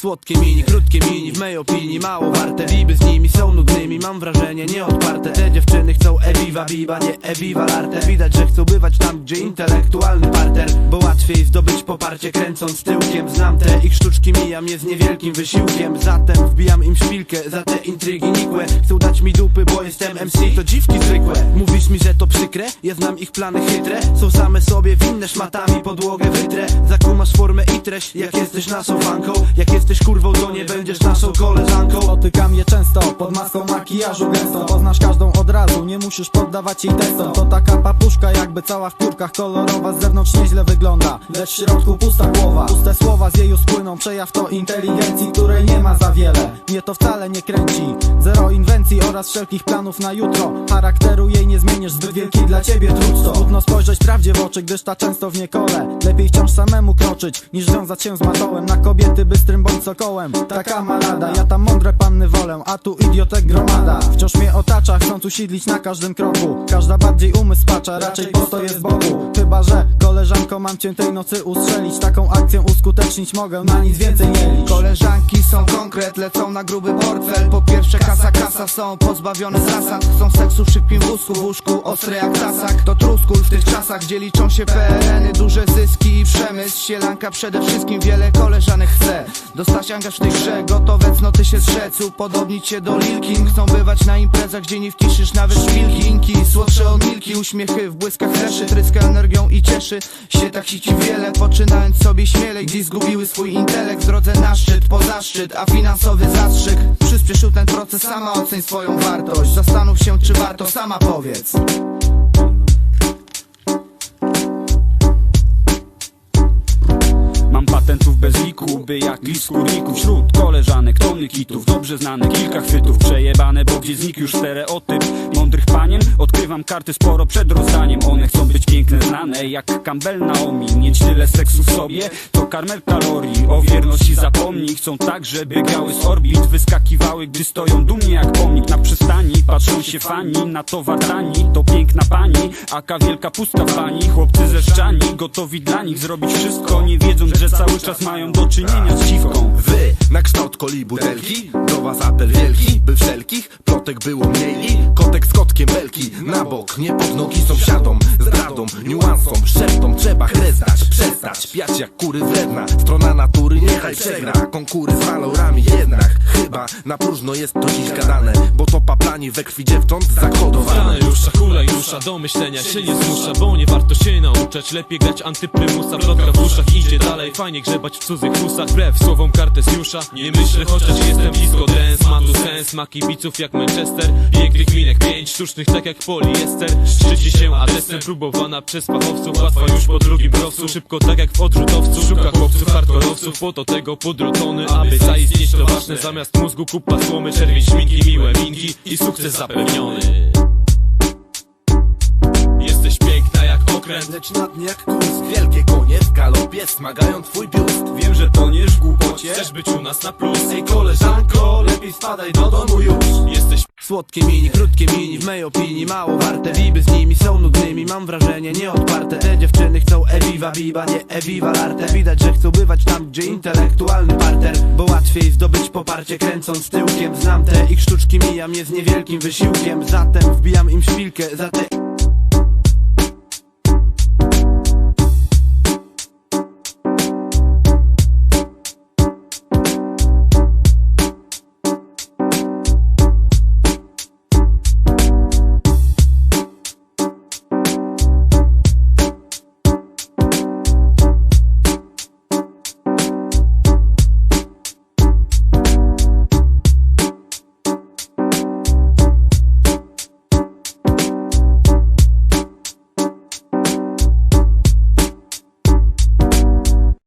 Słodkie mini, krótkie mini, w mej opinii mało warte. Biby z nimi są nudnymi, mam wrażenie nieodparte. Te dziewczyny chcą ewiwa biba, nie ewiwa larte. Widać, że chcą bywać tam, gdzie intelektualny parter. Bo łatwiej zdobyć poparcie kręcąc tyłkiem. Znam te ich sztuczki, mijam je z niewielkim wysiłkiem. Zatem wbijam im szpilkę za te intrygi nikłe. Chcą dać mi dupy, bo jestem MC, to dziwki zwykłe. Mówisz mi, że to przykre? Ja znam ich plany chytre. Są same sobie winne szmatami, podłogę wytrę. Zakumasz formę i treść, jak jesteś naszą fanką Jak jesteś kurwą, to nie będziesz naszą koleżanką. Spotykam je często pod maską makijażu gęstą Poznasz każdą od razu, nie musisz poddawać jej testom To taka papuszka jakby cała w piórkach kolorowa. Z zewnątrz nieźle wygląda, lecz w środku pusta głowa. Puste słowa z jej ust płyną, przejaw to inteligencji Której nie ma za wiele, mnie to wcale nie kręci. Zero inwencji oraz wszelkich planów na jutro. Charakteru jej nie zmienisz, zbyt wielki dla ciebie trud to Trudno spojrzeć prawdzie w oczy, gdyż ta często w niekole. Lepiej wciąż samemu kroczyć, niż wiązać się z matołem. Na kobiety bystrym bądź sokołem Taka malada, ja tam mądre panny wolę A tu idiotek gromada. Wciąż mnie otacza, chcąc usiedlić na każdym kroku. Każda bardziej umysł pacza, raczej posto jest z boku Chyba, że koleżanko mam cię tej nocy ustrzelić. Taką akcję uskutecznić mogę, na nic więcej nie licz Koleżanki są konkret, lecą na gruby portfel. Po pierwsze kasa, kasa są pozbawione zasad. Chcą seksu w szybkim wózku, w łóżku ostre jak tasak To truskul czasach, gdzie liczą się PRN-y Duże zyski i przemysł, sielanka przede wszystkim Wiele koleżanek chce. Dostać angaż w tej grze. Gotowe cnoty się zrzec, upodobnić się do Lilkin Chcą bywać na imprezach, gdzie nie wciszysz nawet szpilki Inki, słodsze od milki, uśmiechy w błyskach reszy. Tryska energią i cieszy się tak sici wiele. Poczynając sobie śmielej, gdzie zgubiły swój intelekt. W drodze na szczyt, po zaszczyt, a finansowy zastrzyk. Przyspieszył ten proces, sama oceń swoją wartość. Zastanów się, czy warto, sama powiedz patentów bez liku, by jak list kurników Wśród koleżanek tony kitów Dobrze znane kilka chwytów Przejebane, bo gdzie znikł już stereotyp. Mądrych panien Odkrywam karty sporo przed rozdaniem. One chcą być piękne, znane Jak Campbell Naomi. Mieć tyle seksu w sobie To karmel kalorii. O wierności zapomnij. Chcą tak, żeby grały z orbit. Wyskakiwały, gdy stoją dumnie jak pomnik. Na przystani Patrzą się fani Na towar tani To piękna pani Aka wielka pusta pani. Chłopcy ze szczani Gotowi dla nich zrobić wszystko Nie wiedząc, że cały czas mają do czynienia z dziwką. Wy, na kształt koli butelki Do was apel wielki, by wszelkich Plotek było mniej Kotek z kotkiem belki Na bok, nie pod nogi sąsiadom Zdradą, niuansom, szeptom Trzeba chrestać, przestać Piać jak kury wredna. Strona natury niechaj przegra Konkury z walorami jednak. Chyba na próżno jest to dziś gadane Bo to paplani we krwi dziewcząt zakodowane Scenariusza, hulajusza, do myślenia się nie zmusza Bo nie warto się nauczać, lepiej grać antyprymusa Plotka w uszach idzie dalej, fajnie grzebać w cudzych fusach Wbrew słowom Kartezjusza, nie myślę chociaż jestem blisko dance Ma tu sens, ma kibiców jak Manchester Pięknych minek pięć, sztucznych tak jak poliester. Szczyci się adresem, próbowana przez fachowców Łatwa już po drugim profsu, szybko tak jak w odrzutowcu Szuka chłopców, hardkorowców, po to tego pudrotony Aby zaistnieć to ważne, zamiast mózgu kupa słomy Czerwień, śminki, miłe minki i sukces zapewniony Lecz na dnie jak kurs. Wielkie konie w galopie smagają twój biust. Wiem, że toniesz w głupocie. Chcesz być u nas na plus. Ej koleżanko, lepiej spadaj do domu już. Jesteś Słodkie mini, krótkie mini, w mej opinii mało warte. Biby z nimi są nudnymi, mam wrażenie nieodparte. Te dziewczyny chcą ewiwa biba, nie ewiwa larte. Widać, że chcą bywać tam, gdzie intelektualny parter. Bo łatwiej zdobyć poparcie kręcąc tyłkiem. Znam te ich sztuczki, mijam je z niewielkim wysiłkiem. Zatem wbijam im szpilkę za te